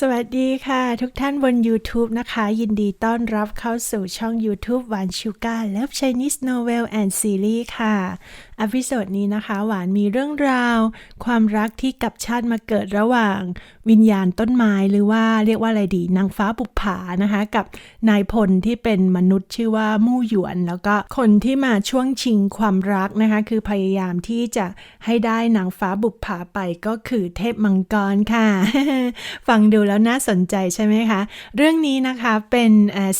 สวัสดีค่ะ ทุกท่านบน YouTube นะคะ ยินดีต้อนรับเข้าสู่ช่อง YouTube หวานชูการ์ Love Chinese Novel and Series ค่ะอพิโซดนี้นะคะ หวานมีเรื่องราว ความรักที่กับชาติมาเกิดระหว่าง วิญญาณต้นไม้หรือว่าเรียกว่าอะไรดี นางฟ้าบุปผานะคะ กับนายพลที่เป็นมนุษย์ชื่อว่ามู่หยวน แล้วก็คนที่มาช่วงชิงความรักนะคะ คือพยายามที่จะให้ได้นางฟ้าบุปผาไปก็คือเทพมังกรค่ะ ฟังดูแล้วน่าสนใจใช่ไหมคะ เรื่องนี้นะคะเป็น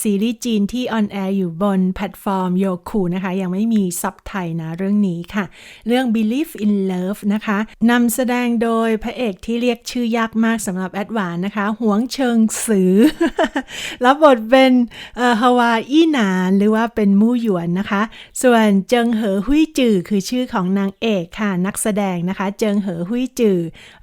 ซีรีส์จีนที่ออนแอร์อยู่บนแพลตฟอร์มโยคูนะคะ ยังไม่มีซับไทยนะเรื่องนี้ค่ะ เรื่อง Believe in Love นะคะนำแสดงโดยพระเอกที่เรียกชื่อยากมากสำหรับแอดวานนะคะ หวงเชิงสือ รับบทเป็นฮาวาอี้หนานหรือว่าเป็นมู่หยวนนะคะ ส่วนเจิงเหอหุยจือคือชื่อของนางเอกค่ะ นักแสดงนะคะ เจิงเหอหุยจือ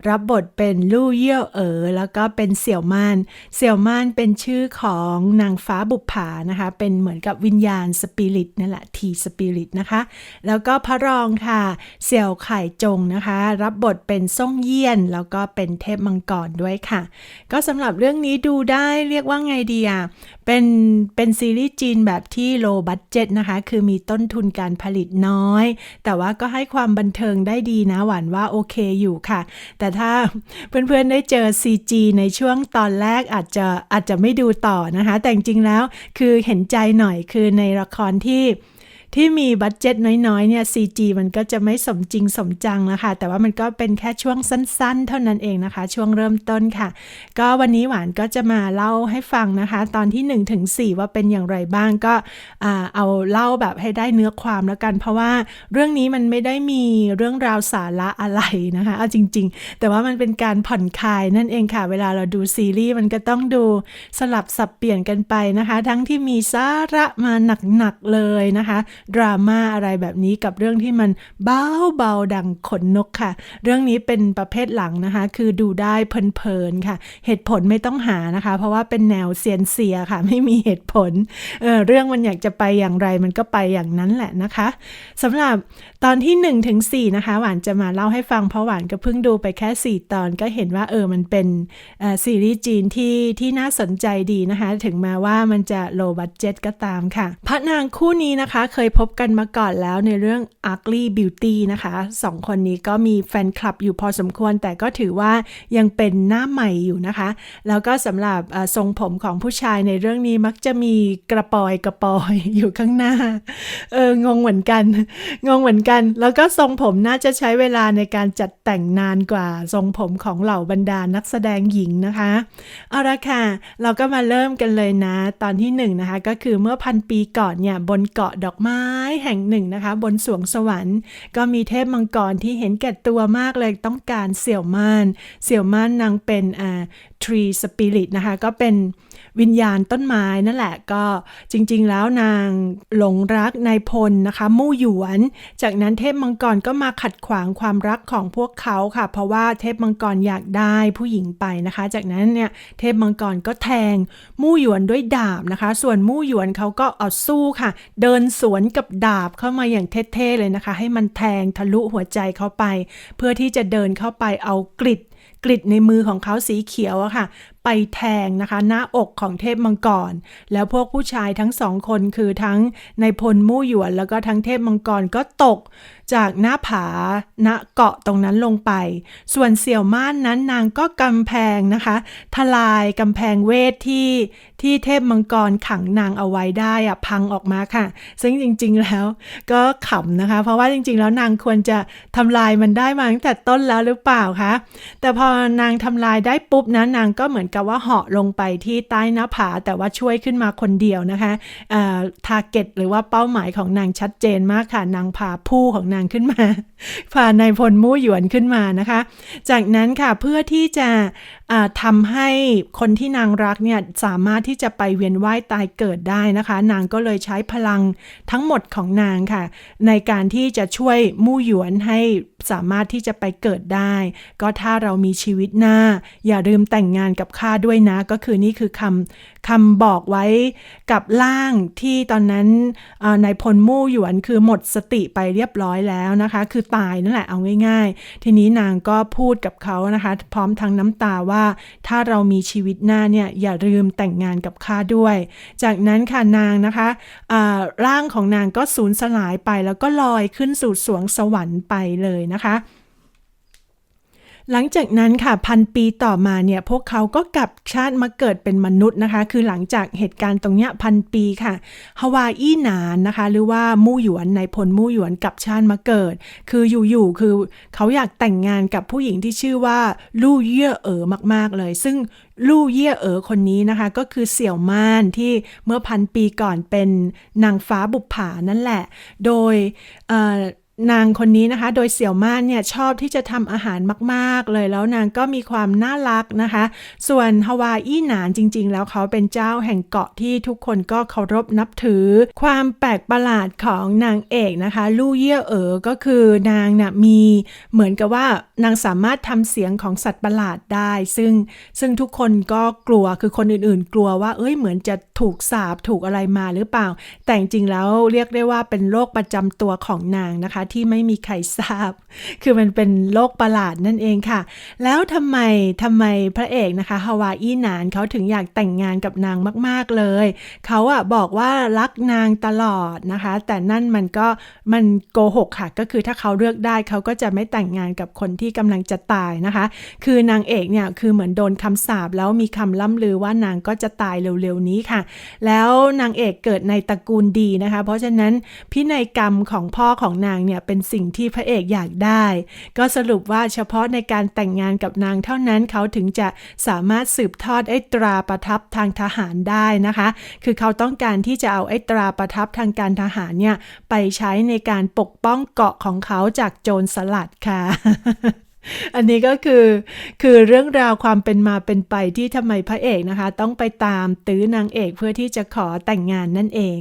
รับบทเป็นลู่เย่ยวเอ๋อแล้วก็เป็นเสี่ยวม่าน เสี่ยวม่านเป็นชื่อของนางฟ้าบุปผานะคะ เป็นเหมือนกับวิญญาณสปิริตนั่นแหละทีสปิริตนะคะ แล้วก็พระรองค่ะ เสี่ยวไข่จงนะคะ รับบทเป็นซ่งเยี่ยน แล้วก็เป็นเทพมังกรด้วยค่ะ ก็สำหรับเรื่องนี้ดูได้เรียกว่าไงดีอะเป็นเป็นซีรีส์จีนแบบที่โลบัตเจ็ตนะคะ คือมีต้นทุนการผลิตน้อย แต่ว่าก็ให้ความบันเทิงได้ดีนะหวานว่าโอเคอยู่ค่ะ แต่ถ้าเพื่อนๆได้เจอ CG ในช่วง่วงตอนแรกอาจจะอาจจะไม่ดูต่อนะคะ แต่จริงๆแล้วคือเห็นใจหน่อยคือในละครที่ ที่มีบัตเจ็ตน้อยๆเนี่ย CG มันก็จะไม่สมจริงสมจังแล้วค่ะแต่ว่ามันก็เป็นแค่ช่วงสั้นๆ เท่านั้นเองนะคะ ช่วงเริ่มต้นค่ะ ก็วันนี้หวานก็จะมาเล่าให้ฟังนะคะ ตอนที่1ถึง4ว่าเป็นอย่างไรบ้างก็เอาเล่าแบบให้ได้เนื้อความแล้วกัน เพราะว่าเรื่องนี้มันไม่ได้มีเรื่องราวสาระอะไรนะคะเอาจริง ๆ แต่ว่ามันเป็นการผ่อนคลายนั่นเองค่ะ เวลาเราดูซีรีส์มันก็ต้องดูสลับสับเปลี่ยนกันไปนะคะ ทั้งที่มีสาระมาหนักๆเลยนะคะดราม่าอะไรแบบนี้กับเรื่องที่มันเบาเบาดังขนนกค่ะ เรื่องนี้เป็นประเภทหลังนะคะ คือดูได้เพลินๆค่ะ เหตุผลไม่ต้องหานะคะ เพราะว่าเป็นแนวเซียนเซียค่ะ ไม่มีเหตุผลเออเรื่องมันอยากจะไปอย่างไรมันก็ไปอย่างนั้นแหละนะคะสำหรับตอนที่1ถึง4นะคะ หวานจะมาเล่าให้ฟังเพราะหวานก็เพิ่งดูไปแค่ 4 ตอนก็เห็นว่าเออมันเป็นซีรีส์จีนที่ที่น่าสนใจดีนะคะ ถึงแม้ว่ามันจะโลบัตเจ็ตก็ตามค่ะ พระนางคู่นี้นะคะเคยพบกันมาก่อนแล้วในเรื่อง Ugly Beauty นะคะสองคนนี้ก็มีแฟนคลับอยู่พอสมควร แต่ก็ถือว่ายังเป็นหน้าใหม่อยู่นะคะ แล้วก็สำหรับทรงผมของผู้ชายในเรื่องนี้มักจะมีกระปอยกระปอยอยู่ข้างหน้า เอองงเหมือนกัน งงเหมือนกัน แล้วก็ทรงผมน่าจะใช้เวลาในการจัดแต่งนานกว่าทรงผมของเหล่าบรรดานักแสดงหญิงนะคะ เอาละค่ะ เราก็มาเริ่มกันเลยนะ ตอนที่หนึ่งนะคะ ก็คือเมื่อพันปีก่อนเนี่ยบนเกาะดอกไม้แห่งหนึ่งนะคะ บนสวงสวรรค์ ก็มีเทพมังกรที่เห็นแก่ตัวมากเลยต้องการเสี่ยวม่าน เสี่ยวม่านนางเป็นอ่าทรีสปิริตนะคะ ก็เป็น วิญญาณต้นไม้นั่นแหละก็จริง ๆ แล้วนางหลงรักนายพลนะคะมู่หยวน จากนั้นเทพมังกรก็มาขัดขวางความรักของพวกเขาค่ะ เพราะว่าเทพมังกรอยากได้ผู้หญิงไปนะคะ จากนั้นเนี่ยเทพมังกรก็แทงมู่หยวนด้วยดาบนะคะ ส่วนมู่หยวนเขาก็เอาสู้ค่ะ เดินสวนกับดาบเข้ามาอย่างเท่ๆเลยนะคะ ให้มันแทงทะลุหัวใจเขาไป เพื่อที่จะเดินเข้าไปเอากริดกริดในมือของเขาสีเขียวอะค่ะ ไปแทงนะคะ หน้าอกของเทพมังกร แล้วพวกผู้ชายทั้งสองคนคือทั้งในพลมู่หยวน แล้วก็ทั้งเทพมังกรก็ตกจากหน้าผาณเกาะตรงนั้นลงไป ส่วนเสี่ยวม่านนั้นนางก็กำแพงนะคะ ทลายกำแพงเวทที่ที่เทพมังกรขังนางเอาไว้ได้อะพังออกมาค่ะ ซึ่งจริง ๆแล้วก็ขำนะคะ เพราะว่าจริง ๆ แล้วนางควรจะทำลายมันได้มาตั้งแต่ต้นแล้วหรือเปล่าคะแต่พอนางทำลายได้ปุ๊บนะนางก็เหมือนกับว่าเหาะลงไปที่ใต้หน้าผาแต่ว่าช่วยขึ้นมาคนเดียวนะคะทาร์เก็ตหรือว่าเป้าหมายของนางชัดเจนมากค่ะนางพาผู้ของนางขึ้นมา พานายพลมู่หยวนขึ้นมานะคะ จากนั้นค่ะเพื่อที่จะทำให้คนที่นางรักเนี่ยสามารถที่จะไปเวียนว่ายตายเกิดได้นะคะ นางก็เลยใช้พลังทั้งหมดของนางค่ะ ในการที่จะช่วยมู่หยวนให้สามารถที่จะไปเกิดได้ ก็ถ้าเรามีชีวิตหน้า อย่าลืมแต่งงานกับข้าด้วยนะ ก็คือนี่คือคำคำบอกไว้กับล่างที่ตอนนั้นนายพลมู่หยวนคือหมดสติไปเรียบร้อยแล้วนะคะ คือตายนั่นแหละเอาง่าย ๆ ทีนี้นางก็พูดกับเขานะคะ พร้อมทั้งน้ำตาว่าถ้าเรามีชีวิตหน้าเนี่ยอย่าลืมแต่งงานกับข้าด้วย จากนั้นค่ะนางนะคะร่างของนางก็สูญสลายไปแล้วก็ลอยขึ้นสู่สวงสวรรค์ไปเลยนะคะ หลังจากนั้นค่ะพันปีต่อมาเนี่ยพวกเขาก็กลับชาติมาเกิดเป็นมนุษย์นะคะ คือหลังจากเหตุการณ์ตรงเนี้ยพันปีค่ะฮาวาอี้หนานนะคะ หรือว่ามู่หยวนในพลมู่หยวนกลับชาติมาเกิด คืออยู่ๆคือเขาอยากแต่งงานกับผู้หญิงที่ชื่อว่าลู่เย่อเอ๋อมาก ๆเลย ซึ่งลู่เย่อเอ๋อคนนี้นะคะ ก็คือเสี่ยวม่านที่เมื่อพันปีก่อนเป็นนางฟ้าบุปผานั่นแหละ โดย นางคนนี้นะคะ โดยเสี่ยวม่านเนี่ยชอบที่จะทำอาหารมาก ๆ เลยแล้วนางก็มีความน่ารักนะคะ ส่วนฮาวาอี้หนานจริง ๆ แล้วเขาเป็นเจ้าแห่งเกาะที่ทุกคนก็เคารพนับถือ ความแปลกประหลาดของนางเอกนะคะลู่เย่เอ๋อก็คือนางนะ่ะมีเหมือนกับว่านางสามารถทำเสียงของสัตว์ประหลาดได้ ซึ่งซึ่งทุกคนก็กลัวคือคนอื่นๆ กลัวว่าเอ้ยเหมือนจะถูกสาบถูกอะไรมาหรือเปล่า แต่จริงๆแล้วเรียกได้ว่าเป็นโรคประจำตัวของนางนะคะที่ไม่มีใครทราบ คือมันเป็นโรคประหลาดนั่นเองค่ะ แล้วทำไมทำไมพระเอกนะคะฮาวาอีนานเขาถึงอยากแต่งงานกับนางมาก ๆเลย เขาอะบอกว่ารักนางตลอดนะคะ แต่นั่นมันก็มันโกหกค่ะ ก็คือถ้าเขาเลือกได้เขาก็จะไม่แต่งงานกับคนที่กำลังจะตายนะคะ คือนางเอกเนี่ยคือเหมือนโดนคำสาปแล้วมีคำล่ำลือว่านางก็จะตายเร็วๆนี้ค่ะ แล้วนางเอกเกิดในตระกูลดีนะคะ เพราะฉะนั้นพินัยกรรมของพ่อของนางเนี่ยเป็นสิ่งที่พระเอกอยากได้ ก็สรุปว่าเฉพาะในการแต่งงานกับนางเท่านั้นเขาถึงจะสามารถสืบทอดไอ้ตราประทับทางทหารได้นะคะ คือเขาต้องการที่จะเอาไอ้ตราประทับทางการทหารเนี่ยไปใช้ในการปกป้องเกาะของเขาจากโจรสลัดค่ะ อันนี้ก็คือคือเรื่องราวความเป็นมาเป็นไปที่ทำไมพระเอกนะคะ ต้องไปตามตื้อนางเอกเพื่อที่จะขอแต่งงานนั่นเอง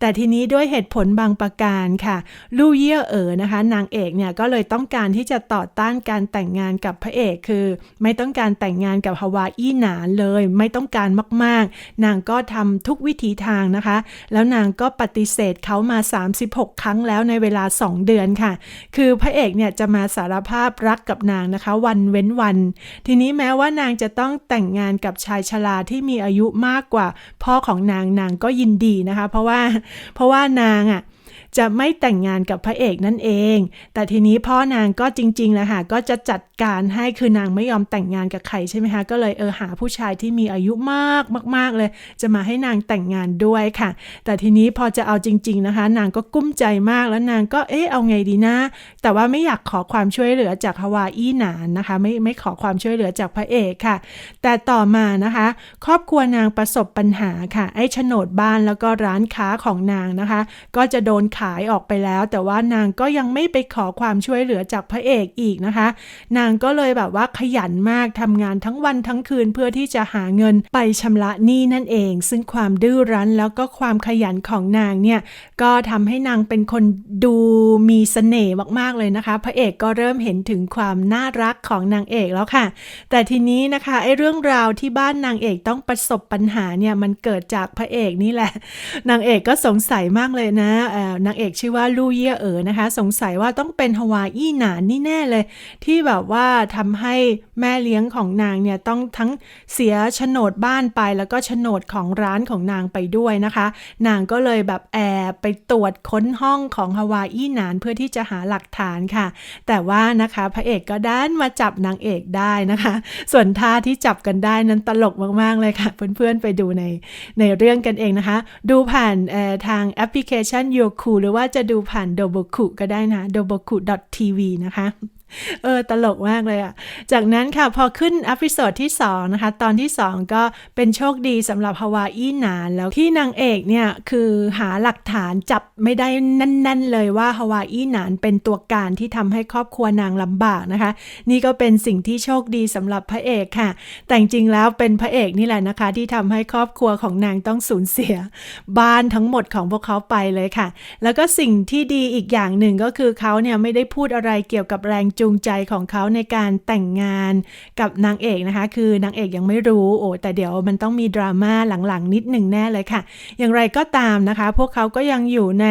แต่ทีนี้ด้วยเหตุผลบางประการค่ะลู่เย่อเอ๋อนะคะ นางเอกเนี่ยก็เลยต้องการที่จะต่อต้านการแต่งงานกับพระเอกคือ ไม่ต้องการแต่งงานกับฮาวาอี้หนานเลย ไม่ต้องการมากๆ นางก็ทำทุกวิถีทางนะคะ แล้วนางก็ปฏิเสธเขามา 36 ครั้งแล้วในเวลา 2 เดือนค่ะ คือพระเอกเนี่ยจะมาสารภาพรักกับนางนะคะ วันเว้นวัน ทีนี้แม้ว่านางจะต้องแต่งงานกับชายชราที่มีอายุมากกว่า พ่อของนางนางก็ยินดีนะคะ เพราะว่าเพราะว่านางอะ่ะ จะไม่แต่งงานกับพระเอกนั่นเอง แต่ทีนี้พ่อนางก็จริงๆแหละค่ะก็จะจัดการให้คือนางไม่ยอมแต่งงานกับใครใช่ไหมคะ ก็เลยเออหาผู้ชายที่มีอายุมากมาก ๆเลย จะมาให้นางแต่งงานด้วยค่ะ แต่ทีนี้พอจะเอาจริง ๆนะคะ นางก็กุ้มใจมากแล้วนางก็เอ๊ะเอาไงดีนะ แต่ว่าไม่อยากขอความช่วยเหลือจากฮาวาอี้หนานนะคะ ไม่ไม่ขอความช่วยเหลือจากพระเอกค่ะ แต่ต่อมานะคะ ครอบครัวนางประสบปัญหาค่ะ ไอ้โฉนดบ้านแล้วก็ร้านค้าของนางนะคะ ก็จะโดนขายายออกไปแล้ว แต่ว่านางก็ยังไม่ไปขอความช่วยเหลือจากพระเอกอีกนะคะ นางก็เลยแบบว่าขยันมากทำงานทั้งวันทั้งคืนเพื่อที่จะหาเงินไปชำระหนี้นั่นเอง ซึ่งความดื้อรั้นแล้วก็ความขยันของนางเนี่ยก็ทำให้นางเป็นคนดูมีเสน่ห์มากๆเลยนะคะ พระเอกก็เริ่มเห็นถึงความน่ารักของนางเอกแล้วค่ะ แต่ทีนี้นะคะไอ้เรื่องราวที่บ้านนางเอกต้องประสบปัญหาเนี่ยมันเกิดจากพระเอกนี่แหละ นางเอกก็สงสัยมากเลยนะนางเอกชื่อว่าลู่เย่เอ๋อนะคะ สงสัยว่าต้องเป็นฮาวาอี้หนานนี่แน่เลย ที่แบบว่าทำให้แม่เลี้ยงของนางเนี่ยต้องทั้งเสียโฉนดบ้านไปแล้วก็โฉนดของร้านของนางไปด้วยนะคะ นางก็เลยแบบแอบไปตรวจค้นห้องของฮาวาอี้หนานเพื่อที่จะหาหลักฐานค่ะ แต่ว่านะคะพระเอกก็ด้านมาจับนางเอกได้นะคะ ส่วนท่าที่จับกันได้นั้นตลกมากๆเลยค่ะ เพื่อนๆไปดูในในเรื่องกันเองนะคะ ดูผ่านทางแอปพลิเคชัน y o k u หรือว่าจะดูผ่าน d o b o k u ก็ได้นะ d o b o k u tv นะคะ เออ ตลกมากเลยอะจากนั้นค่ะ พอขึ้นอพิโซดที่ 2 นะคะ ตอนที่ 2 ก็เป็นโชคดีสำหรับฮาวาอีนาน แล้วที่นางเอกเนี่ย คือหาหลักฐานจับไม่ได้แน่น ๆ เลยว่าฮาวาอีนานเป็นตัวการที่ทำให้ครอบครัวนางลำบากนะคะ นี่ก็เป็นสิ่งที่โชคดีสำหรับพระเอกค่ะ แต่จริงๆแล้วเป็นพระเอกนี่แหละนะคะ ที่ทำให้ครอบครัวของนางต้องสูญเสีย บ้านทั้งหมดของพวกเขาไปเลยค่ะ แล้วก็สิ่งที่ดีอีกอย่างหนึ่งก็คือเขาเนี่ยไม่ได้พูดอะไรเกี่ยวกับแรงจูงใจของเขาในการแต่งงานกับนางเอกนะคะ คือนางเอกยังไม่รู้โอ้แต่เดี๋ยวมันต้องมีดราม่าหลังๆ นิดหนึ่งแน่เลยค่ะ อย่างไรก็ตามนะคะ พวกเขาก็ยังอยู่ใน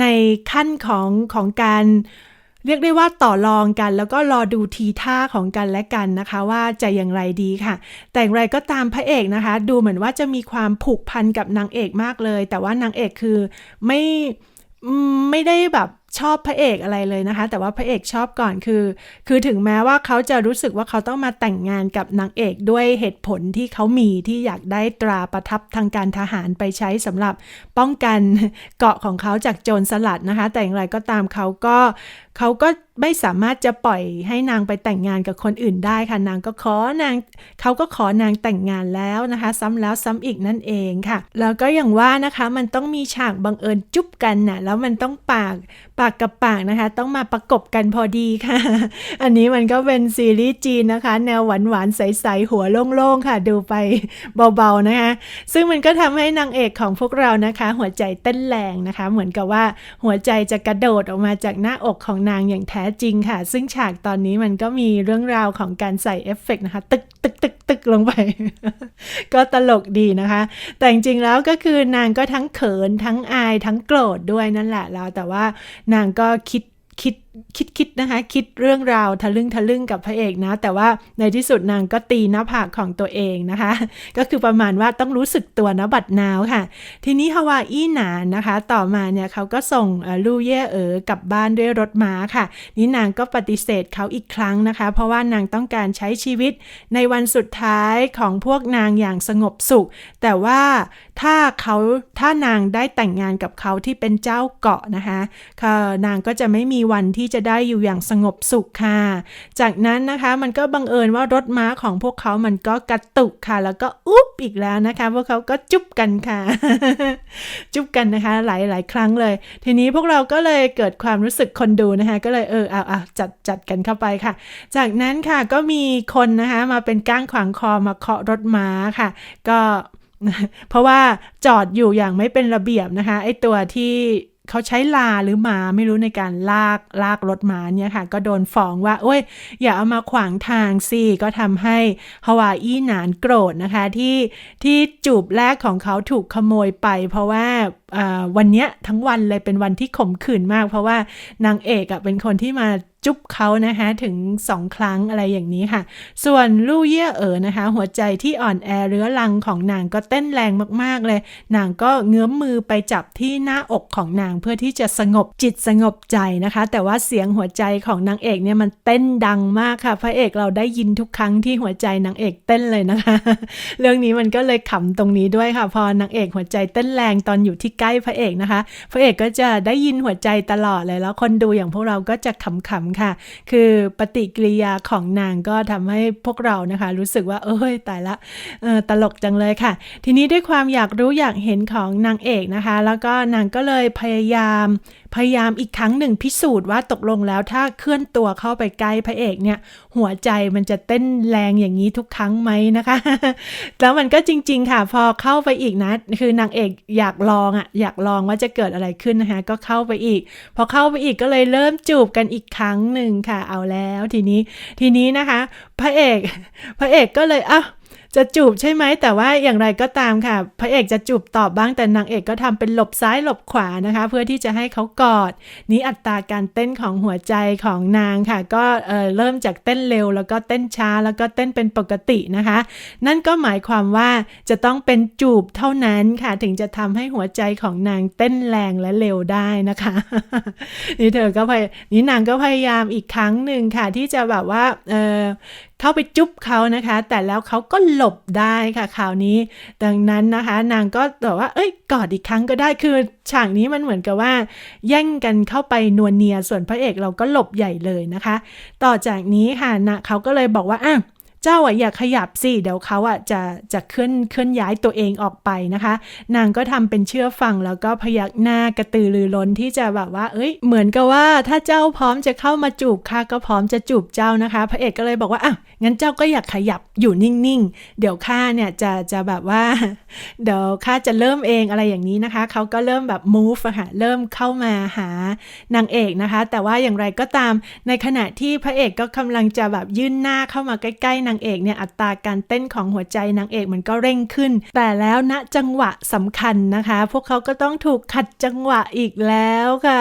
ในขั้นของของการเรียกได้ว่าต่อรองกันแล้วก็รอดูทีท่าของกันและกันนะคะ ว่าจะอย่างไรดีค่ะ แต่อย่างไรก็ตามพระเอกนะคะ ดูเหมือนว่าจะมีความผูกพันกับนางเอกมากเลย แต่ว่านางเอกคือไม่ไม่ได้แบบ ชอบพระเอกอะไรเลยนะคะ แต่ว่าพระเอกชอบก่อนคือ คือถึงแม้ว่าเขาจะรู้สึกว่าเขาต้องมาแต่งงานกับนางเอกด้วยเหตุผลที่เขามีที่อยากได้ตราประทับทางการทหารไปใช้สำหรับป้องกันเกาะของเขาจากโจรสลัดนะคะ แต่อย่างไรก็ตามเขาก็ เขาก็ไม่สามารถจะปล่อยให้นางไปแต่งงานกับคนอื่นได้ค่ะ นางก็ขอนางเขาก็ขอนางแต่งงานแล้วนะคะ ซ้ำแล้วซ้ำอีกนั่นเองค่ะ แล้วก็อย่างว่านะคะมันต้องมีฉากบังเอิญจุ๊บกันนะ่ะแล้วมันต้องปากปากกับปากนะคะ ต้องมาประกบกันพอดีค่ะ อันนี้มันก็เป็นซีรีส์จีนนะคะ แนวหวานหวานใสๆหัวโล่งๆค่ะ ดูไปเบาๆนะคะ ซึ่งมันก็ทำให้นางเอกของพวกเรานะคะ หัวใจเต้นแรงนะคะ เหมือนกับว่าหัวใจจะกระโดดออกมาจากหน้าอกของนางอย่างแท้จริงค่ะ ซึ่งฉากตอนนี้มันก็มีเรื่องราวของการใส่เอฟเฟกต์นะคะ ตึกตึกตึกตึกลงไป ก็ตลกดีนะคะ แต่จริงๆแล้วก็คือนางก็ทั้งเขินทั้งอายทั้งโกรธด้วยนั่นแหละแล้วแต่ว่านางก็คิดคิด คิดคิดนะคะ คิดเรื่องราวทะลึ่งทะลึ่งกับพระเอกนะ แต่ว่าในที่สุดนางก็ตีหน้าผากของตัวเองนะคะ ก็คือประมาณว่าต้องรู้สึกตัวนะบัดนาวค่ะ ทีนี้ฮาวาอี้หนานนะคะ ต่อมาเนี่ยเขาก็ส่งลู่เย่เอ๋อกลับบ้านด้วยรถม้าค่ะ นี่นางก็ปฏิเสธเขาอีกครั้งนะคะ เพราะว่านางต้องการใช้ชีวิตในวันสุดท้ายของพวกนางอย่างสงบสุข แต่ว่าถ้าเขาถ้านางได้แต่งงานกับเขาที่เป็นเจ้าเกาะนะคะนางก็จะไม่มีวันที่จะได้อยู่อย่างสงบสุขค่ะ จากนั้นนะคะมันก็บังเอิญว่ารถม้าของพวกเขามันก็กระตุกค่ะ แล้วก็อุ๊บอีกแล้วนะคะ พวกเขาก็จุ๊บกันค่ะ จุ๊บกันนะคะ หลายหลายครั้งเลย ทีนี้พวกเราก็เลยเกิดความรู้สึกคนดูนะคะ ก็เลยเออเอาเอาจัดจัดกันเข้าไปค่ะ จากนั้นค่ะก็มีคนนะคะมาเป็นก้างขวางคอมาเคาะรถม้าค่ะ ก็เพราะว่าจอดอยู่อย่างไม่เป็นระเบียบนะคะไอตัวที่ เขาใช้ลาหรือมาไม่รู้ในการลากลากรถม้าเนี่ยค่ะ ก็โดนฟ้องว่าโอ้ยอย่าเอามาขวางทางสิก็ทำให้ฮาวาอีหนานโกรธนะคะที่ที่จูบแรกของเขาถูกขโมยไป เพราะว่าวันเนี้ยทั้งวันเลยเป็นวันที่ขมขื่นมาก เพราะว่านางเอกอะเป็นคนที่มา จุ๊บเขานะคะถึงสองครั้งอะไรอย่างนี้ค่ะ ส่วนลู่เย่เอ๋อนะคะ หัวใจที่อ่อนแอเรื้อรังของนางก็เต้นแรงมากๆเลย นางก็เงื้อมมือไปจับที่หน้าอกของนางเพื่อที่จะสงบจิตสงบใจนะคะ แต่ว่าเสียงหัวใจของนางเอกเนี่ยมันเต้นดังมากค่ะ พระเอกเราได้ยินทุกครั้งที่หัวใจนางเอกเต้นเลยนะคะ เรื่องนี้มันก็เลยขำตรงนี้ด้วยค่ะ พอนางเอกหัวใจเต้นแรงตอนอยู่ที่ใกล้พระเอกนะคะ พระเอกก็จะได้ยินหัวใจตลอดเลยแล้วคนดูอย่างพวกเราก็จะขำๆค่ะ คือปฏิกิริยาของนางก็ทำให้พวกเรานะคะ รู้สึกว่า เอ้ยตายละตลกจังเลยค่ะ ทีนี้ด้วยความอยากรู้อยากเห็นของนางเอกนะคะ แล้วก็นางก็เลยพยายามพยายามอีกครั้งหนึ่งพิสูจน์ว่าตกลงแล้วถ้าเคลื่อนตัวเข้าไปใกล้พระเอกเนี่ย หัวใจมันจะเต้นแรงอย่างนี้ทุกครั้งไหมนะคะ แล้วมันก็จริง ๆ ค่ะ พอเข้าไปอีกนะ คือนางเอกอยากลองอะ่ะอยากลองว่าจะเกิดอะไรขึ้นนะคะ ก็เข้าไปอีก พอเข้าไปอีกก็เลยเริ่มจูบกันอีกครั้งหนึ่งค่ะ เอาแล้วทีนี้ทีนี้นะคะ พระเอก พระเอกก็เลยอะ จะจูบใช่ไหมแต่ว่าอย่างไรก็ตามค่ะ พระเอกจะจูบตอบบ้างแต่นางเอกก็ทำเป็นหลบซ้ายหลบขวานะคะ เพื่อที่จะให้เขากอด นี้อัตราการเต้นของหัวใจของนางค่ะ ก็เอ่อเริ่มจากเต้นเร็ว แล้วก็เต้นช้าแล้วก็เต้นเป็นปกตินะคะ นั่นก็หมายความว่าจะต้องเป็นจูบเท่านั้นค่ะ ถึงจะทำให้หัวใจของนางเต้นแรงและเร็วได้นะคะนี่เธอก็พยนี่นางก็พยายามอีกครั้งหนึ่งค่ะ ที่จะแบบว่าเเข้าไปจุ๊บเขานะคะ แต่แล้วเขาก็หลบได้ค่ะคราวนี้ ดังนั้นนะคะ นางก็บอกว่า เอ้ยกอดอีกครั้งก็ได้คือฉากนี้มันเหมือนกับว่า แย่งกันเข้าไปนวลเนียส่วนพระเอกเราก็หลบใหญ่เลยนะคะ ต่อจากนี้ค่ะนะเขาก็เลยบอกว่าอะ เจ้าอะอย่าขยับสิเดี๋ยวเขาอะจะจะเคลื่อนเคลื่อนย้ายตัวเองออกไปนะคะ นางก็ทำเป็นเชื่อฟังแล้วก็พยักหน้ากระตือรือร้นที่จะแบบว่า เอ้ย เหมือนกับว่าถ้าเจ้าพร้อมจะเข้ามาจูบข้าก็พร้อมจะจูบเจ้านะคะ พระเอกก็เลยบอกว่าอะงั้นเจ้าก็อยากขยับอยู่นิ่งๆ เดี๋ยวข้าเนี่ยจะจะแบบว่า เดี๋ยวข้าจะเริ่มเองอะไรอย่างนี้นะคะเขาก็เริ่มแบบ move อะค่ะเริ่มเข้ามาหานางเอกนะคะ แต่ว่าอย่างไรก็ตามในขณะที่พระเอกก็กำลังจะแบบยื่นหน้าเข้ามาใกล้ๆนางเอกเนี่ยอัตราการเต้นของหัวใจนางเอกมันก็เร่งขึ้น แต่แล้วณจังหวะสำคัญนะคะ พวกเขาก็ต้องถูกขัดจังหวะอีกแล้วค่ะ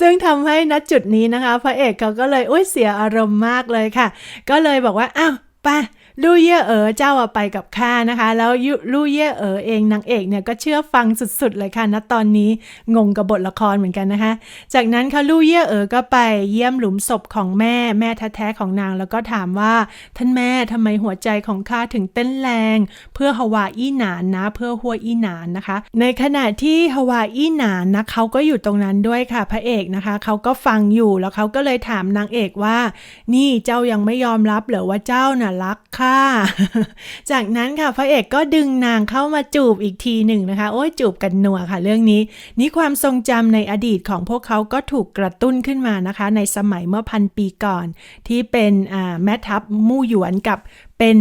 ซึ่งทำให้ณจุดนี้นะคะ พระเอกเขาก็เลยอุ้ยเสียอารมณ์มากเลยค่ะ ก็เลยบอกว่าอ้าวไป ลู่เย่เอ๋อเจ้าไปกับข้านะคะ แล้วลู่เย่เอ๋อเองนางเอกเนี่ยก็เชื่อฟังสุดๆเลยค่ะณตอนนี้งงกับบทละครเหมือนกันนะคะ จากนั้นค่ะลู่เย่เอ๋อก็ไปเยี่ยมหลุมศพของแม่แม่แท้ๆของนาง แล้วก็ถามว่าท่านแม่ทำไมหัวใจของข้าถึงเต้นแรง เพื่อฮาวาอี้หนานนะ เพื่อหัวอี้หนานนะคะ ในขณะที่ฮาวาอี้หนานนะเขาก็อยู่ตรงนั้นด้วยค่ะพระเอกนะคะเขาก็ฟังอยู่แล้วเขาก็เลยถามนางเอกว่า นี่เจ้ายังไม่ยอมรับเหรอว่าเจ้าน่ะรักข้าจากนั้นค่ะพระเอกก็ดึงนางเข้ามาจูบอีกทีหนึ่งนะคะ โอ้ยจูบกันหนัวค่ะ เรื่องนี้ นี่ความทรงจำในอดีตของพวกเขาก็ถูกกระตุ้นขึ้นมานะคะ ในสมัยเมื่อพันปีก่อน ที่เป็นแม่ทัพมู่หยวนกับเป็น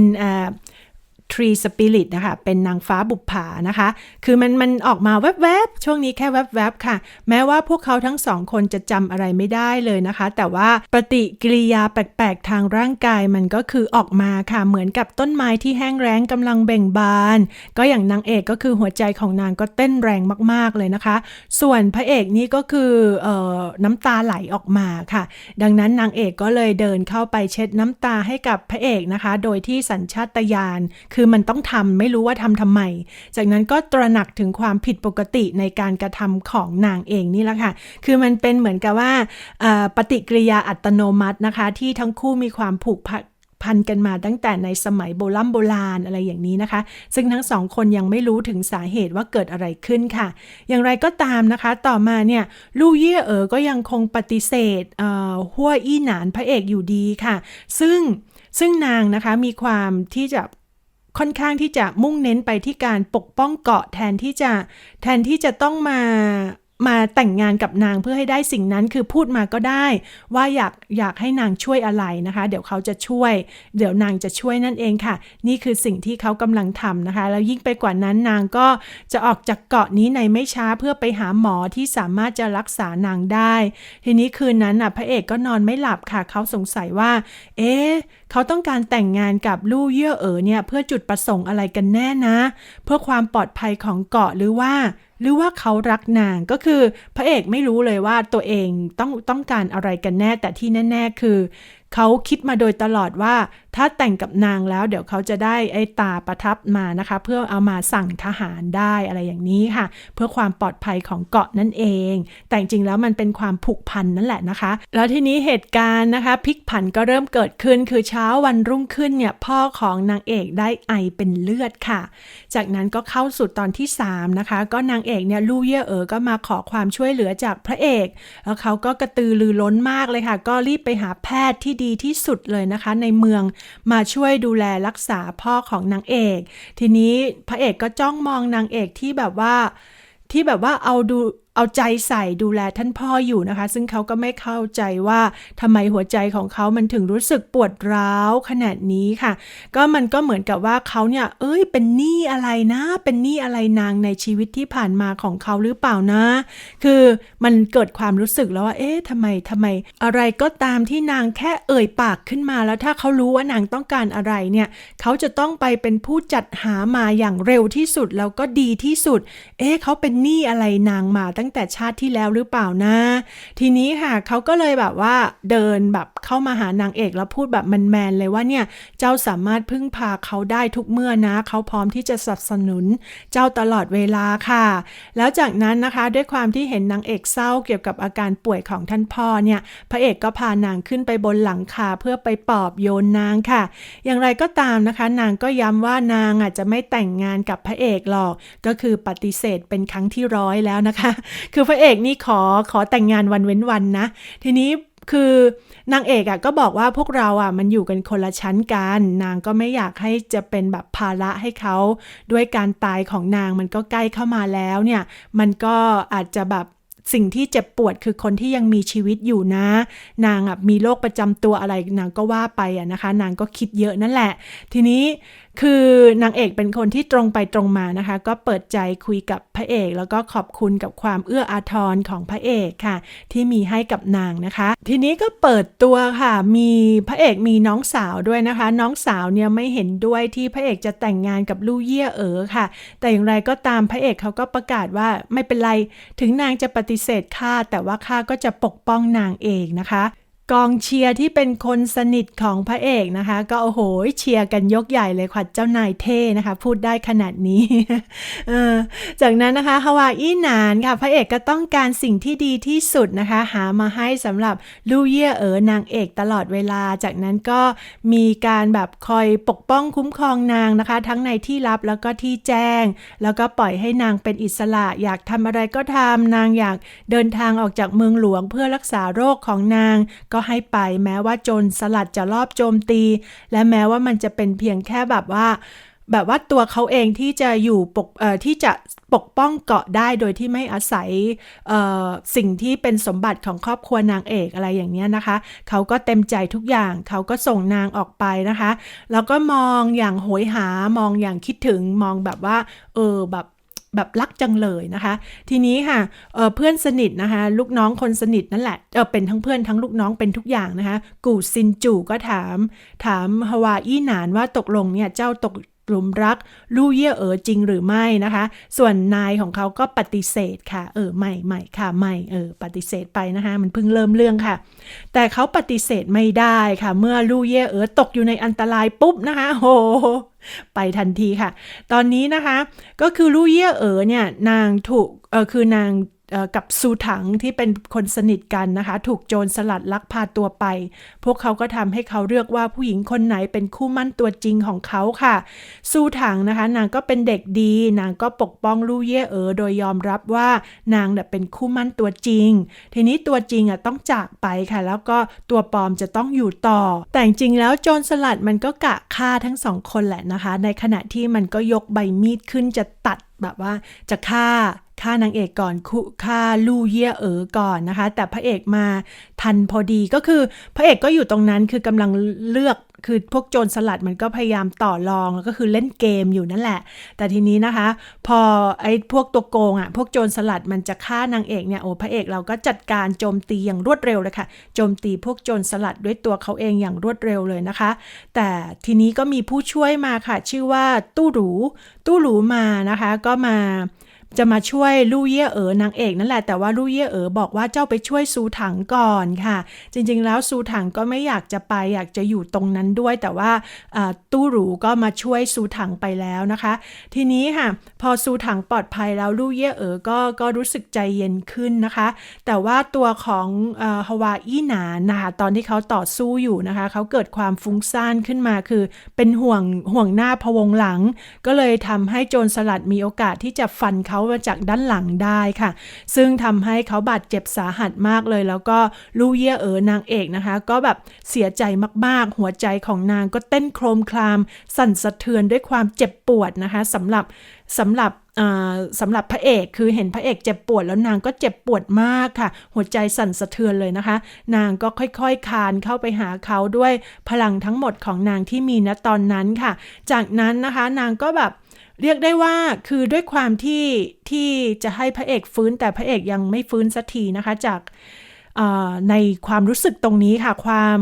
ทรีสปิริตนะคะ เป็นนางฟ้าบุปผานะคะ คือมันมันออกมาแวบๆ ช่วงนี้แค่แวบๆ ค่ะ แม้ว่าพวกเขาทั้งสองคนจะจำอะไรไม่ได้เลยนะคะ แต่ว่าปฏิกิริยาแปลกๆ ทางร่างกายมันก็คือออกมาค่ะ เหมือนกับต้นไม้ที่แห้งแล้งกำลังเบ่งบาน ก็อย่างนางเอกก็คือหัวใจของนางก็เต้นแรงมากๆ เลยนะคะ ส่วนพระเอกนี่ก็คือออน้ำตาไหลออกมาค่ะ ดังนั้นนางเอกก็เลยเดินเข้าไปเช็ดน้ำตาให้กับพระเอกนะคะ โดยที่สัญชาตญาณคืือมันต้องทำไม่รู้ว่าทำทำไม จากนั้นก็ตระหนักถึงความผิดปกติในการกระทำของนางเองนี่แหละค่ะ คือมันเป็นเหมือนกับว่าปฏิกิริยาอัตโนมัตินะคะ ที่ทั้งคู่มีความผูกพันพันกันมาตั้งแต่ในสมัยโบราณโบราณอะไรอย่างนี้นะคะ ซึ่งทั้งสองคนยังไม่รู้ถึงสาเหตุว่าเกิดอะไรขึ้นค่ะ อย่างไรก็ตามนะคะ ต่อมาเนี่ยลู่เย่เอ๋อก็ยังคงปฏิเสธหัวอี้หนานพระเอกอยู่ดีค่ะ ซึ่งซึ่งนางนะคะมีความที่จะ ค่อนข้างที่จะมุ่งเน้นไปที่การปกป้องเกาะแทนที่จะแทนที่จะต้องมามาแต่งงานกับนางเพื่อให้ได้สิ่งนั้นคือพูดมาก็ได้ ว่าอยากอยากให้นางช่วยอะไรนะคะ เดี๋ยวเขาจะช่วย เดี๋ยวนางจะช่วยนั่นเองค่ะ นี่คือสิ่งที่เขากำลังทำนะคะ แล้วยิ่งไปกว่านั้นนางก็จะออกจากเกาะนี้ในไม่ช้าเพื่อไปหาหมอที่สามารถจะรักษานางได้ ทีนี้คืนนั้นน่ะพระเอกก็นอนไม่หลับค่ะ เขาสงสัยว่า เอ๊ะ เขาต้องการแต่งงานกับลู่เย่อเอ๋อเนี่ยเพื่อจุดประสงค์อะไรกันแน่นะ เพื่อความปลอดภัยของเกาะหรือว่า หรือว่าเขารักนางก็คือพระเอกไม่รู้เลยว่าตัวเองต้องต้องการอะไรกันแน่ แต่ที่แน่ ๆ คือ เขาคิดมาโดยตลอดว่าถ้าแต่งกับนางแล้วเดี๋ยวเขาจะได้ไอ้ตาประทับมานะคะ เพื่อเอามาสั่งทหารได้อะไรอย่างนี้ค่ะ เพื่อความปลอดภัยของเกาะนั่นเอง แต่จริงแล้วมันเป็นความผูกพันนั่นแหละนะคะ แล้วทีนี้เหตุการณ์นะคะพลิกผันก็เริ่มเกิดขึ้นคือเช้าวันรุ่งขึ้นเนี่ยพ่อของนางเอกได้ไอเป็นเลือดค่ะ จากนั้นก็เข้าสู่ตอนที่ 3 นะคะ ก็นางเอกเนี่ยลู่เย่เอ๋อก็มาขอความช่วยเหลือจากพระเอกแล้วเขาก็กระตือรือร้นมากเลยค่ะ ก็รีบไปหาแพทย์ที่ดีที่สุดเลยนะคะ ในเมืองมาช่วยดูแลรักษาพ่อของนางเอก ทีนี้พระเอกก็จ้องมองนางเอกที่แบบว่าที่แบบว่าเอาดู เอาใจใส่ดูแลท่านพ่ออยู่นะคะ ซึ่งเขาก็ไม่เข้าใจว่าทำไมหัวใจของเขามันถึงรู้สึกปวดร้าวขนาดนี้ค่ะ ก็มันก็เหมือนกับว่าเขาเนี่ย เอ้ย เป็นหนี้อะไรนะ เป็นหนี้อะไรนางในชีวิตที่ผ่านมาของเขาหรือเปล่านะ คือมันเกิดความรู้สึกแล้วว่า เอ๊ะทำไมทำไม อะไรก็ตามที่นางแค่เอ่ยปากขึ้นมาแล้วถ้าเขารู้ว่านางต้องการอะไรเนี่ย เขาจะต้องไปเป็นผู้จัดหามาอย่างเร็วที่สุดแล้วก็ดีที่สุด เอ๊ะเขาเป็นหนี้อะไรนางมาตั้งแต่ชาติที่แล้วหรือเปล่านะ ทีนี้ค่ะเขาก็เลยแบบว่าเดินแบบเข้ามาหานางเอกแล้วพูดแบบแมนๆเลยว่าเนี่ยเจ้าสามารถพึ่งพาเขาได้ทุกเมื่อนะ เขาพร้อมที่จะสนับสนุนเจ้าตลอดเวลาค่ะ แล้วจากนั้นนะคะด้วยความที่เห็นนางเอกเศร้าเกี่ยวกับอาการป่วยของท่านพ่อเนี่ยพระเอกก็พานางขึ้นไปบนหลังคาเพื่อไปปลอบโยนนางค่ะ อย่างไรก็ตามนะคะ นางก็ย้ำว่านางอาจจะไม่แต่งงานกับพระเอกหรอก ก็คือปฏิเสธเป็นครั้งที่ร้อยแล้วนะคะคือพระเอกนี่ขอขอแต่งงานวันเว้นวันนะ ทีนี้คือนางเอกอะก็บอกว่าพวกเราอะมันอยู่กันคนละชั้นกัน นางก็ไม่อยากให้จะเป็นแบบภาระให้เขา ด้วยการตายของนางมันก็ใกล้เข้ามาแล้วเนี่ย มันก็อาจจะแบบสิ่งที่เจ็บปวดคือคนที่ยังมีชีวิตอยู่นะ นางอะมีโรคประจำตัวอะไรนางก็ว่าไปอะนะคะ นางก็คิดเยอะนั่นแหละ ทีนี้คือนางเอกเป็นคนที่ตรงไปตรงมานะคะ ก็เปิดใจคุยกับพระเอก แล้วก็ขอบคุณกับความเอื้ออาทรของพระเอกค่ะ ที่มีให้กับนางนะคะ ทีนี้ก็เปิดตัวค่ะ มีพระเอกมีน้องสาวด้วยนะคะ น้องสาวเนี่ยไม่เห็นด้วยที่พระเอกจะแต่งงานกับลู่เย่เอ๋อค่ะ แต่อย่างไรก็ตามพระเอกเขาก็ประกาศว่าไม่เป็นไร ถึงนางจะปฏิเสธข้าแต่ว่าข้าก็จะปกป้องนางเองนะคะ กองเชียร์ที่เป็นคนสนิทของพระเอกนะคะ ก็โอ้โหเชียร์กันยกใหญ่เลยขวัญเจ้านายเท่นะคะ พูดได้ขนาดนี้จากนั้นนะคะฮาวาอี้นานค่ะ พระเอกก็ต้องการสิ่งที่ดีที่สุดนะคะ หามาให้สำหรับลู่เย่เอ๋อนางเอกตลอดเวลา จากนั้นก็มีการแบบคอยปกป้องคุ้มครองนางนะคะ ทั้งในที่ลับแล้วก็ที่แจ้ง แล้วก็ปล่อยให้นางเป็นอิสระ อยากทำอะไรก็ทำนางอยากเดินทางออกจากเมืองหลวงเพื่อรักษาโรคของนางก็ให้ไป แม้ว่าโจรสลัดจะรอบโจมตี และแม้ว่ามันจะเป็นเพียงแค่แบบว่า แบบว่าตัวเขาเองที่จะอยู่ปกเอ่อที่จะปกป้องเกาะได้โดยที่ไม่อาศัยเอ่อสิ่งที่เป็นสมบัติของครอบครัวนางเอกอะไรอย่างเนี้ยนะคะ เขาก็เต็มใจทุกอย่าง เขาก็ส่งนางออกไปนะคะ แล้วก็มองอย่างโหยหามองอย่างคิดถึงมองแบบว่า เออแบบ แบบรักจังเลยนะคะ ทีนี้ค่ะเเพื่อนสนิทนะคะ ลูกน้องคนสนิทนั่นแหละเเป็นทั้งเพื่อนทั้งลูกน้องเป็นทุกอย่างนะคะ กูซินจูก็ถาม ถามฮาวาอี้หนานว่าตกลงเนี่ยเจ้าตก หลุมรักลู่เย่เอ๋อจริงหรือไม่นะคะ ส่วนนายของเขาก็ปฏิเสธค่ะ เออไม่ไม่ค่ะไม่เออปฏิเสธไปนะคะ มันเพิ่งเริ่มเรื่องค่ะ แต่เขาปฏิเสธไม่ได้ค่ะ เมื่อลู่เย่เอ๋อตกอยู่ในอันตรายปุ๊บนะคะโหไปทันทีค่ะ ตอนนี้นะคะ ก็คือลู่เย่เอ๋อเนี่ยนางถูกเออคือนาง กับซูถังที่เป็นคนสนิทกันนะคะ ถูกโจรสลัดลักพาตัวไป พวกเขาก็ทำให้เขาเลือกว่าผู้หญิงคนไหนเป็นคู่มั่นตัวจริงของเขาค่ะ ซูถังนะคะ นางก็เป็นเด็กดี นางก็ปกป้องลู่เย่เอ๋อโดยยอมรับว่านางเป็นคู่มั่นตัวจริง ทีนี้ตัวจริงอะต้องจากไปค่ะ แล้วก็ตัวปลอมจะต้องอยู่ต่อ แต่จริงแล้วโจรสลัดมันก็กะฆ่าทั้งสองคนแหละนะคะ ในขณะที่มันก็ยกใบมีดขึ้นจะตัดแบบว่าจะฆ่า ฆ่านางเอกก่อนฆ่าลู่เย่เอ๋อก่อนนะคะ แต่พระเอกมาทันพอดีก็คือพระเอกก็อยู่ตรงนั้นคือกำลังเลือกคือพวกโจรสลัดมันก็พยายามต่อรองแล้วก็คือเล่นเกมอยู่นั่นแหละ แต่ทีนี้นะคะ พอไอ้พวกตัวโกงอะ่ะพวกโจรสลัดมันจะฆ่านางเอกเนี่ยโอ้พระเอกเราก็จัดการโจมตีอย่างรวดเร็วเลยค่ะโจมตีพวกโจรสลัดด้วยตัวเขาเองอย่างรวดเร็วเลยนะคะ แต่ทีนี้ก็มีผู้ช่วยมาค่ะ ชื่อว่าตู้หรูตู้หรูมานะคะ ก็มา จะมาช่วยลู่เย่เอ๋อนางเอกนั่นแหละแต่ว่าลู่เย่เอ๋อบอกว่าเจ้าไปช่วยซูถังก่อนค่ะ จริงๆแล้วซูถังก็ไม่อยากจะไปอยากจะอยู่ตรงนั้นด้วย แต่ว่าตู้หรูก็มาช่วยซูถังไปแล้วนะคะ ทีนี้ค่ะ พอซูถังปลอดภัยแล้วลู่เย่เอ๋อก็ก็รู้สึกใจเย็นขึ้นนะคะ แต่ว่าตัวของฮาวาอี้หนานนะคะตอนที่เขาต่อสู้อยู่นะคะเขาเกิดความฟุ้งซ่านขึ้นมาคือ เป็นห่วงห่วงหน้าพวงหลัง ก็เลยทำให้โจรสลัดมีโอกาสที่จะฟันเขามาจากด้านหลังได้ค่ะ ซึ่งทำให้เขาบาดเจ็บสาหัสมากเลย แล้วก็ลู่เย่เอ๋อนางเอกนะคะ ก็แบบเสียใจมากๆ หัวใจของนางก็เต้นโครมคลาม สั่นสะเทือนด้วยความเจ็บปวดนะคะสำหรับสำหรับสำหรับพระเอกคือเห็นพระเอกเจ็บปวดแล้วนางก็เจ็บปวดมากค่ะ หัวใจสั่นสะเทือนเลยนะคะ นางก็ค่อยๆคานเข้าไปหาเขาด้วยพลังทั้งหมดของนางที่มีณตอนนั้นค่ะ จากนั้นนะคะนางก็แบบ เรียกได้ว่าคือด้วยความที่ที่จะให้พระเอกฟื้นแต่พระเอกยังไม่ฟื้นสักทีนะคะจากในความรู้สึกตรงนี้ค่ะความ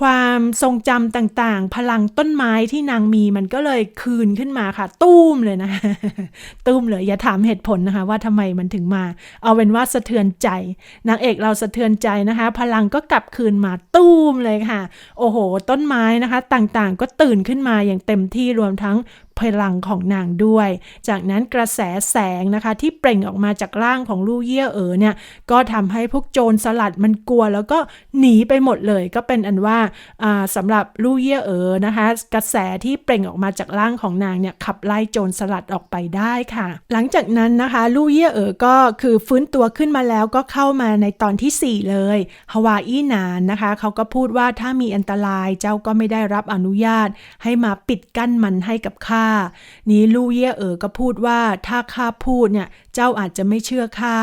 ความทรงจำต่างๆ พลังต้นไม้ที่นางมีมันก็เลยคืนขึ้นมาค่ะ ตุ้มเลยนะ ตุ้มเลยอย่าถามเหตุผลนะคะ ว่าทำไมมันถึงมา เอาเป็นว่าสะเทือนใจ นางเอกเราสะเทือนใจนะคะ พลังก็กลับคืนมาตุ้มเลยค่ะ โอ้โห ต้นไม้นะคะ ต่างๆ ก็ตื่นขึ้นมาอย่างเต็มที่รวมทั้ง พลังของนางด้วย จากนั้นกระแสแสงนะคะที่เปล่งออกมาจากร่างของลู่เย่เอ๋อเนี่ยก็ทำให้พวกโจรสลัดมันกลัว แล้วก็หนีไปหมดเลย ก็เป็นอันว่าสำหรับลู่เย่เอ๋อนะคะ กระแสที่เปล่งออกมาจากร่างของนางเนี่ยขับไล่โจรสลัดออกไปได้ค่ะ หลังจากนั้นนะคะลู่เย่เอ๋อก็คือฟื้นตัวขึ้นมาแล้วก็เข้ามาในตอนที่ 4 เลยฮาวาอีนานนะคะเขาก็พูดว่าถ้ามีอันตรายเจ้าก็ไม่ได้รับอนุญาต ให้มาปิดกั้นมันให้กับข้านี้ลู่เย่เอ๋อก็พูดว่าถ้าข้าพูดเนี่ย เจ้าอาจจะไม่เชื่อข้า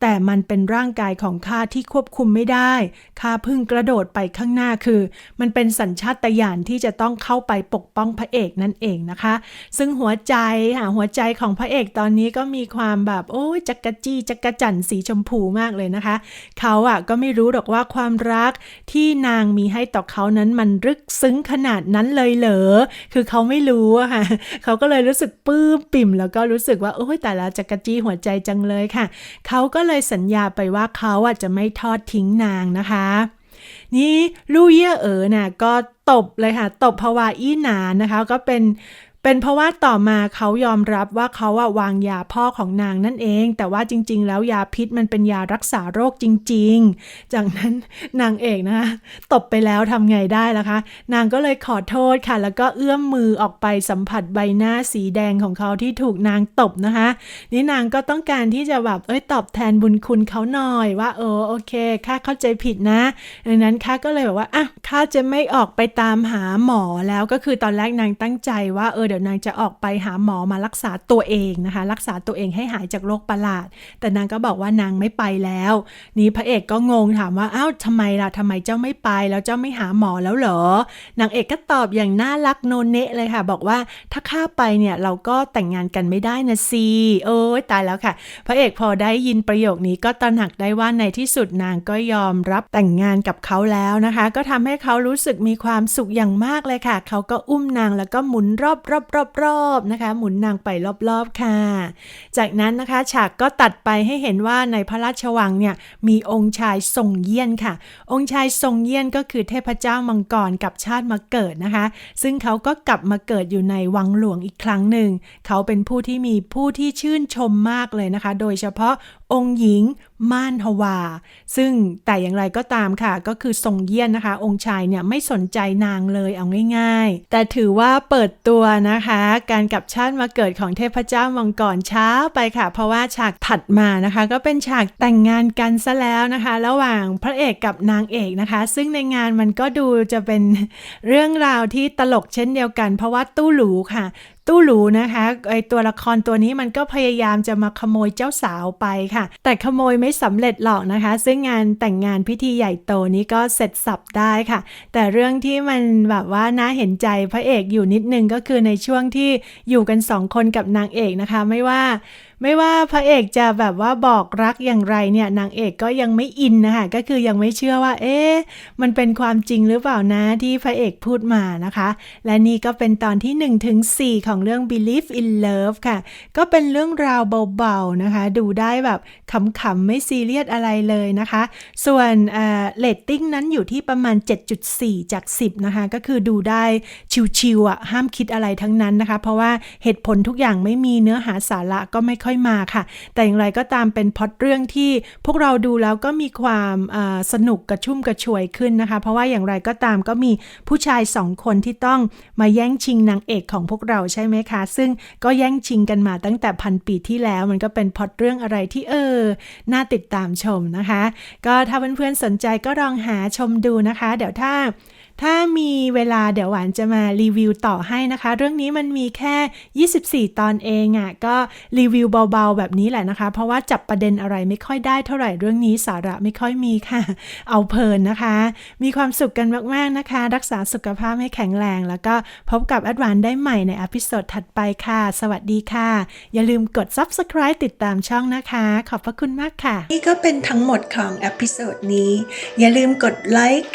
แต่มันเป็นร่างกายของข้าที่ควบคุมไม่ได้ข้าพึ่งกระโดดไปข้างหน้าคือ มันเป็นสัญชาตญาณที่จะต้องเข้าไปปกป้องพระเอกนั่นเองนะคะ ซึ่งหัวใจค่ะหัวใจของพระเอกตอนนี้ก็มีความแบบโอ้ยจักกะจี้จักกะจั่นสีชมพูมากเลยนะคะ เขาอะก็ไม่รู้หรอกว่าความรักที่นางมีให้ต่อเขานั้นมันรึกซึ้งขนาดนั้นเลยเหรอคือเขาไม่รู้อะค่ะเขาก็เลยรู้สึกปื้มปิ่ม แล้วก็รู้สึกว่าโอ้ยแต่ละจักกะจี้หัวใจจังเลยค่ะ เขาก็เลยสัญญาไปว่าเขาอะจะไม่ทอดทิ้งนางนะคะ นี่ลู่เย่เอ๋อน่ะก็ตบเลยค่ะ ตบภาวาอี้หนานนะคะ ก็เป็น เป็นเพราะว่าต่อมาเขายอมรับว่าเขาอะวางยาพ่อของนางนั่นเอง แต่ว่าจริง ๆ แล้วยาพิษมันเป็นยารักษาโรคจริง ๆ จากนั้นนางเอกนะคะตบไปแล้วทำไงได้ล่ะคะ นางก็เลยขอโทษค่ะ แล้วก็เอื้อมมือออกไปสัมผัสใบหน้าสีแดงของเขาที่ถูกนางตบนะคะ นี่นางก็ต้องการที่จะแบบเอ้ยตอบแทนบุญคุณเขาหน่อยว่าเออโอเคข้าเข้าใจผิดนะดังนั้นข้าก็เลยแบบว่าอะข้าจะไม่ออกไปตามหาหมอแล้วก็คือตอนแรกนางตั้งใจว่าเออเดี๋ยวนางจะออกไปหาหมอมารักษาตัวเองนะคะ รักษาตัวเองให้หายจากโรคประหลาด แต่นางก็บอกว่านางไม่ไปแล้ว นี่พระเอกก็งงถามว่าอ้าวทำไมล่ะทำไมเจ้าไม่ไปแล้วเจ้าไม่หาหมอแล้วเหรอนางเอกก็ตอบอย่างน่ารักโนเนะเลยค่ะ บอกว่าถ้าข้าไปเนี่ยเราก็แต่งงานกันไม่ได้นะซีโอ้ยตายแล้วค่ะ พระเอกพอได้ยินประโยคนี้ก็ตระหนักได้ว่าในที่สุดนางก็ยอมรับแต่งงานกับเขาแล้วนะคะ ก็ทำให้เขารู้สึกมีความสุขอย่างมากเลยค่ะ เขาก็อุ้มนางแล้วก็หมุนรอบรอบรอบรอบนะคะหมุนนางไปรอบๆค่ะ จากนั้นนะคะฉากก็ตัดไปให้เห็นว่าในพระราชวังเนี่ยมีองค์ชายทรงเยี่ยนค่ะ องค์ชายทรงเยี่ยนก็คือเทพเจ้ามังกรกับชาติมาเกิดนะคะ ซึ่งเขาก็กลับมาเกิดอยู่ในวังหลวงอีกครั้งหนึ่ง เขาเป็นผู้ที่มีผู้ที่ชื่นชมมากเลยนะคะ โดยเฉพาะ องค์หญิงม่านฮวา ซึ่งแต่อย่างไรก็ตามค่ะ ก็คือทรงเยี่ยนนะคะ องค์ชายเนี่ยไม่สนใจนางเลยเอาง่าย ๆ แต่ถือว่าเปิดตัวนะคะ การกับชาติมาเกิดของเทพเจ้ามังกรช้าไปค่ะ เพราะว่าฉากถัดมานะคะ ก็เป็นฉากแต่งงานกันซะแล้วนะคะ ระหว่างพระเอกกับนางเอกนะคะ ซึ่งในงานมันก็ดูจะเป็นเรื่องราวที่ตลกเช่นเดียวกัน เพราะว่าตู้หลูค่ะตู้หลูนะคะไอตัวละครตัวนี้มันก็พยายามจะมาขโมยเจ้าสาวไปค่ะ แต่ขโมยไม่สำเร็จหรอกนะคะ ซึ่งงานแต่งงานพิธีใหญ่โตนี้ก็เสร็จสับได้ค่ะ แต่เรื่องที่มันแบบว่าน่าเห็นใจพระเอกอยู่นิดนึงก็คือในช่วงที่อยู่กันสองคนกับนางเอกนะคะ ไม่ว่า ไม่ว่าพระเอกจะแบบว่าบอกรักอย่างไรเนี่ยนางเอกก็ยังไม่อินนะคะก็คือยังไม่เชื่อว่า เอ๊ะมันเป็นความจริงหรือเปล่านะที่พระเอกพูดมานะคะ และนี่ก็เป็นตอนที่1ถึงของเรื่อง Believe in Love ค่ะ ก็เป็นเรื่องราวเบาๆนะคะ ดูได้แบบขำๆไม่ซีเรียสอะไรเลยนะคะ ส่วนเรตติ้งนั้นอยู่ที่ประมาณ 7.4 จาก 10 นะคะ ก็คือดูได้ชิวๆอะห้ามคิดอะไรทั้งนั้นนะคะ เพราะว่าเหตุผลทุกอย่างไม่มีเนื้อหาสาระก็ไม่ค่อยอยมาค่ะ แต่อย่างไรก็ตามเป็นพอดเรื่องที่พวกเราดูแล้วก็มีความสนุกกระชุ่มกระชวยขึ้นนะคะ เพราะว่าอย่างไรก็ตามก็มีผู้ชายสองคนที่ต้องมาแย่งชิงนางเอกของพวกเราใช่ไหมคะ ซึ่งก็แย่งชิงกันมาตั้งแต่พันปีที่แล้ว มันก็เป็นพอดเรื่องอะไรที่เออ น่าติดตามชมนะคะ ก็ถ้าเพื่อนๆสนใจก็ลองหาชมดูนะคะ เดี๋ยวถ้า ถ้ามีเวลาเดี๋ยวหวานจะมารีวิวต่อให้นะคะ เรื่องนี้มันมีแค่ 24 ตอนเองอะ่ะก็รีวิวเบาๆ แบบนี้แหละนะคะ เพราะว่าจับประเด็นอะไรไม่ค่อยได้เท่าไหร่เรื่องนี้สาระไม่ค่อยมีค่ะ เอาเพลินนะคะ มีความสุขกันมากๆนะคะ รักษาสุขภาพให้แข็งแรง แล้วก็พบกับแอดวานได้ใหม่ในอพิโซดถัดไปค่ะ สวัสดีค่ะ อย่าลืมกด subscribe ติดตามช่องนะคะ ขอบพระคุณมากค่ะ นี่ก็เป็นทั้งหมดของอพิโซดนี้ อย่าลืมกดไลค์